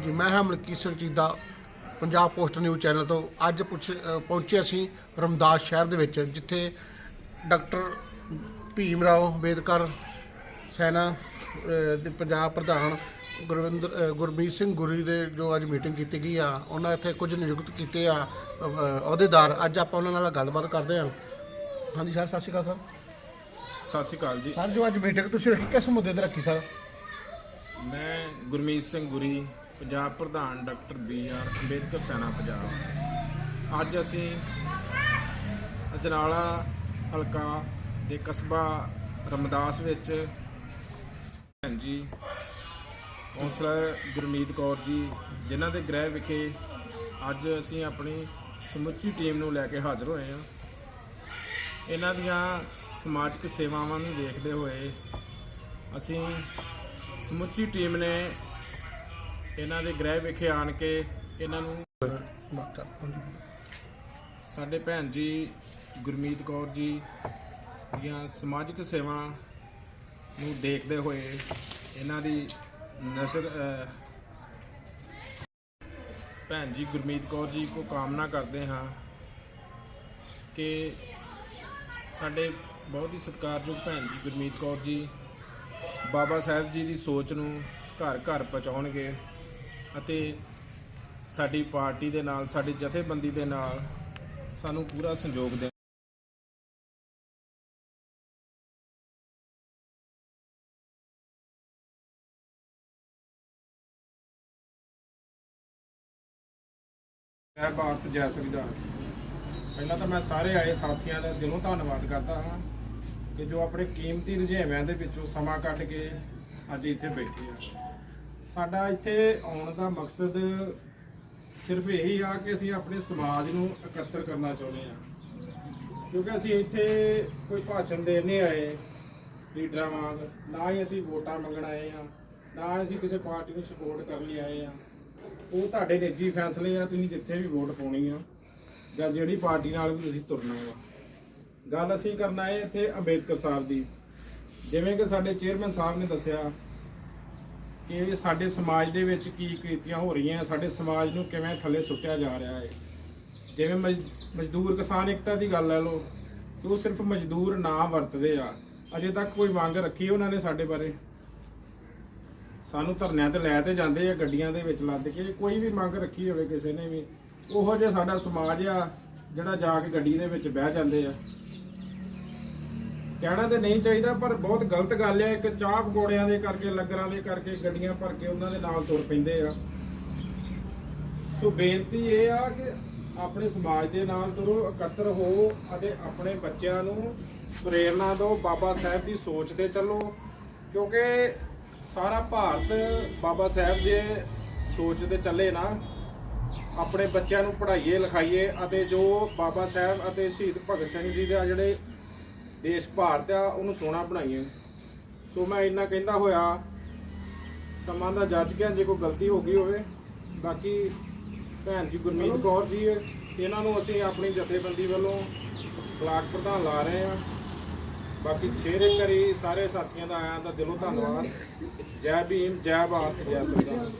ਜੀ ਮੈਂ ਹਾਂ Malki Singh Cheeda Punjab post news channel ਤੋਂ ਅੱਜ ਪੁੱਛ ਅ, ਪਹੁੰਚੇ ਅਸੀਂ ਰਮਦਾਸ ਸ਼ਹਿਰ ਦੇ ਵਿੱਚ ਜਿੱਥੇ ਡਾਕਟਰ ਭੀਮ ਰਾਓ ਅੰਬੇਦਕਰ ਸੈਨਾ ਅ, ਦੇ ਪੰਜਾਬ ਪ੍ਰਧਾਨ ਗੁਰਵਿੰਦਰ ਅ, ਗੁਰਮੀਤ ਸਿੰਘ ਗੁਰੀ ਦੇ ਜੋ ਅੱਜ ਮੀਟਿੰਗ ਕੀਤੀ ਗਈ ਆ ਉਹਨਾਂ ਇੱਥੇ ਕੁਝ ਨਿਯੁਕਤ ਕੀਤੇ ਆ ਅ, ਅ, ਅਹੁਦੇਦਾਰ। ਅੱਜ ਆਪਾਂ ਉਹਨਾਂ ਨਾਲ ਗੱਲਬਾਤ ਕਰਦੇ ਹਾਂ। ਹਾਂਜੀ ਸਰ ਸਤਿ ਸ਼੍ਰੀ ਅਕਾਲ ਸਰ। ਸਤਿ ਸ਼੍ਰੀ ਅਕਾਲ ਜੀ। ਸਰ ਜੋ ਅੱਜ ਮੀਟਿੰਗ ਤੁਸੀਂ ਰੱਖੀ ਕਿਸ ਮੁੱਦੇ ਤੇ ਰੱਖੀ ਸਰ? ਮੈਂ ਗੁਰਮੀਤ ਸਿੰਘ ਗੁਰੀ ਪੰਜਾਬ ਪ੍ਰਧਾਨ doctor B R Ambedkar, Sena Punjab. ਅੱਜ ਅਸੀਂ ਅਜਨਾਲਾ ਹਲਕਾ ਦੇ ਕਸਬਾ ਰਮਦਾਸ ਵਿੱਚ ਭੈਣ ਜੀ, ਕੌਂਸਲਰ ਗੁਰਮੀਤ ਕੌਰ ਜੀ, ਜਿਨ੍ਹਾਂ ਦੇ ਗ੍ਰਹਿ ਵਿਖੇ ਅੱਜ ਅਸੀਂ ਆਪਣੀ ਸਮੁੱਚੀ ਟੀਮ ਨੂੰ ਲੈ ਕੇ ਹਾਜ਼ਰ ਹੋਏ ਹਾਂ। ਇਹਨਾਂ ਦੀਆਂ ਸਮਾਜਿਕ ਸੇਵਾਵਾਂ ਨੂੰ ਦੇਖਦੇ ਹੋਏ ਅਸੀਂ ਸਮੁੱਚੀ ਟੀਮ ਨੇ ਇਹਨਾਂ ਦੇ ਗ੍ਰਹਿ ਵਿਖੇ ਆਣ ਕੇ ਇਹਨਾਂ ਨੂੰ ਸਾਡੇ ਭੈਣ ਜੀ ਗੁਰਮੀਤ ਕੌਰ ਜੀ ਦੀਆਂ ਸਮਾਜਿਕ ਸੇਵਾ ਨੂੰ ਦੇਖਦੇ ਹੋਏ ਇਹਨਾਂ ਦੀ ਨਜ਼ਰ ਭੈਣ ਜੀ ਗੁਰਮੀਤ ਕੌਰ ਜੀ ਕੋ ਕਾਮਨਾ ਕਰਦੇ ਹਾਂ ਕਿ ਸਾਡੇ ਬਹੁਤ ਹੀ ਸਤਿਕਾਰਯੋਗ ਭੈਣ ਜੀ ਗੁਰਮੀਤ ਕੌਰ ਜੀ ਬਾਬਾ ਸਾਹਿਬ ਜੀ ਦੀ ਸੋਚ ਨੂੰ ਘਰ ਘਰ ਪਹੁੰਚਾਉਣਗੇ। ਅਤੇ ਸਾਡੀ ਪਾਰਟੀ ਦੇ ਨਾਲ, ਸਾਡੀ ਜਥੇਬੰਦੀ ਦੇ ਨਾਲ ਸਾਨੂੰ ਪੂਰਾ ਸਹਿਯੋਗ ਦੇ ਜੈ ਭਾਰਤ, ਜੈ ਸੰਵਿਧਾਨ। ਪਹਿਲਾਂ ਤਾਂ ਮੈਂ ਸਾਰੇ ਆਏ ਸਾਥੀਆਂ ਦਾ ਦਿਲੋਂ ਧੰਨਵਾਦ ਕਰਦਾ ਹਾਂ ਕਿ ਜੋ ਆਪਣੇ ਕੀਮਤੀ ਰੁਝੇਵਿਆਂ ਦੇ ਵਿੱਚੋਂ ਸਮਾਂ ਕੱਢ ਕੇ ਅੱਜ ਇੱਥੇ ਬੈਠੇ ਆ। ਸਾਡਾ ਇੱਥੇ ਆਉਣ ਦਾ ਮਕਸਦ ਸਿਰਫ ਇਹੀ ਆ ਕਿ ਅਸੀਂ ਆਪਣੇ ਸਮਾਜ ਨੂੰ ਇਕੱਤਰ ਕਰਨਾ ਚਾਹੁੰਦੇ ਆ ਕਿਉਂਕਿ ਅਸੀਂ ਇੱਥੇ ਕੋਈ ਭਾਸ਼ਣ ਦੇਣ ਨਹੀਂ ਆਏ ਲੀਡਰਾਂ ਵਾਂਗ, ਨਾ ਹੀ ਅਸੀਂ ਵੋਟਾਂ ਮੰਗਣ ਆਏ ਆ ਨਾ ਅਸੀਂ ਕਿਸੇ ਪਾਰਟੀ ਨੂੰ ਸਪੋਰਟ ਕਰਨ ਲਈ ਆਏ ਆ ਉਹ ਤੁਹਾਡੇ ਨਿੱਜੀ ਫੈਸਲੇ ਆ, ਤੁਸੀਂ ਜਿੱਥੇ ਵੀ ਵੋਟ ਪਾਉਣੀ ਆ, ਜਾਂ ਜਿਹੜੀ ਪਾਰਟੀ ਨਾਲ ਵੀ ਤੁਸੀਂ ਤੁਰਨਾ ਵਾ। ਗੱਲ ਅਸੀਂ ਕਰਨਾ ਹੈ ਇੱਥੇ ਅੰਬੇਦਕਰ ਸਾਹਿਬ ਦੀ। ਜਿਵੇਂ ਕਿ ਸਾਡੇ ਚੇਅਰਮੈਨ ਸਾਹਿਬ ਨੇ ਦੱਸਿਆ ਕਿ ਸਾਡੇ ਸਮਾਜ ਦੇ ਵਿੱਚ ਕੀ ਕ੍ਰਿਤੀਆਂ ਹੋ ਰਹੀਆਂ, ਸਾਡੇ ਸਮਾਜ ਨੂੰ ਕਿਵੇਂ ਥੱਲੇ ਸੁੱਟਿਆ ਜਾ ਰਿਹਾ ਹੈ। ਜਿਵੇਂ ਮਜ਼- ਮਜ਼ਦੂਰ ਕਿਸਾਨ ਇਕਤਾ ਦੀ ਗੱਲ ਲੈ ਲਓ, ਕਿ ਉਹ ਸਿਰਫ ਮਜ਼ਦੂਰ ਨਾ ਵਰਤਦੇ ਆ। ਅਜੇ ਤੱਕ ਕੋਈ ਮੰਗ ਰੱਖੀ ਉਹਨਾਂ ਨੇ ਸਾਡੇ ਬਾਰੇ? ਸਾਨੂੰ ਧਰਨਿਆਂ ਤੇ ਲੈ ਤੇ ਜਾਂਦੇ ਆ ਗੱਡੀਆਂ ਦੇ ਵਿੱਚ ਲੱਦ ਕੇ। ਕੋਈ ਵੀ ਮੰਗ ਰੱਖੀ ਹੋਵੇ ਕਿਸੇ ਨੇ ਵੀ, ਉਹੋ ਜਿਹਾ ਸਾਡਾ ਸਮਾਜ ਆ, ਜਿਹੜਾ ਜਾ ਕੇ ਗੱਡੀ ਦੇ ਵਿੱਚ ਬਹਿ ਜਾਂਦੇ ਆ। ਕਹਿਣਾ ਤੇ ਨਹੀਂ ਚਾਹੀਦਾ, ਪਰ ਬਹੁਤ ਗਲਤ ਗੱਲ ਹੈ ਇੱਕ ਚਾਹ ਪਕੌੜਿਆਂ ਦੇ ਕਰਕੇ, ਲੰਗਰਾਂ ਦੇ ਕਰਕੇ ਗੱਡੀਆਂ ਭਰ ਕੇ ਉਹਨਾਂ ਦੇ ਨਾਲ ਤੁਰ ਪੈਂਦੇ ਆ। ਸੋ ਬੇਨਤੀ ਇਹ ਆ ਕਿ ਆਪਣੇ ਸਮਾਜ ਦੇ ਨਾਲ ਤੁਰੋ, ਇਕੱਤਰ ਹੋ ਅਤੇ ਆਪਣੇ ਬੱਚਿਆਂ ਨੂੰ ਪ੍ਰੇਰਣਾ ਦਿਓ। ਬਾਬਾ ਸਾਹਿਬ ਦੀ ਸੋਚ ਤੇ ਚੱਲੋ, ਕਿਉਂਕਿ ਸਾਰਾ ਭਾਰਤ ਬਾਬਾ ਸਾਹਿਬ ਦੇ ਸੋਚ ਤੇ ਚੱਲੇ ਨਾ। ਆਪਣੇ ਬੱਚਿਆਂ ਨੂੰ ਪੜ੍ਹਾਈਏ, ਲਿਖਾਈਏ ਅਤੇ ਜੋ ਬਾਬਾ ਸਾਹਿਬ ਅਤੇ ਸ਼ਹੀਦ ਭਗਤ ਸਿੰਘ ਜੀ ਦਾ ਜਿਹੜੇ ਦੇਸ਼ ਭਾਰਤ ਆ ਉਹਨੂੰ ਸੋਹਣਾ ਬਣਾਈਏ ਸੋ ਮੈਂ ਇੰਨਾ ਕਹਿੰਦਾ ਹੋਇਆ ਸਮਾਂ ਦਾ ਜੱਜ ਗਿਆ ਜੇ ਕੋਈ ਗਲਤੀ ਹੋ ਗਈ ਹੋਵੇ। ਬਾਕੀ ਭੈਣ ਜੀ ਗੁਰਮੀਤ ਕੌਰ ਜੀ ਇਹਨਾਂ ਨੂੰ ਅਸੀਂ ਆਪਣੀ ਜਥੇਬੰਦੀ ਵੱਲੋਂ ਬਲਾਕ ਪ੍ਰਧਾਨ ਲਾ ਰਹੇ ਹਾਂ। ਬਾਕੀ ਫੇਰ ਇੱਕ ਵਾਰੀ ਸਾਰੇ ਸਾਥੀਆਂ ਦਾ ਆਇਆਂ ਦਾ ਦਿਲੋਂ ਧੰਨਵਾਦ। ਜੈ ਭੀਮ ਜੈ ਭਾਰਤ ਜੈ ਸੰਵਿਧਾਨ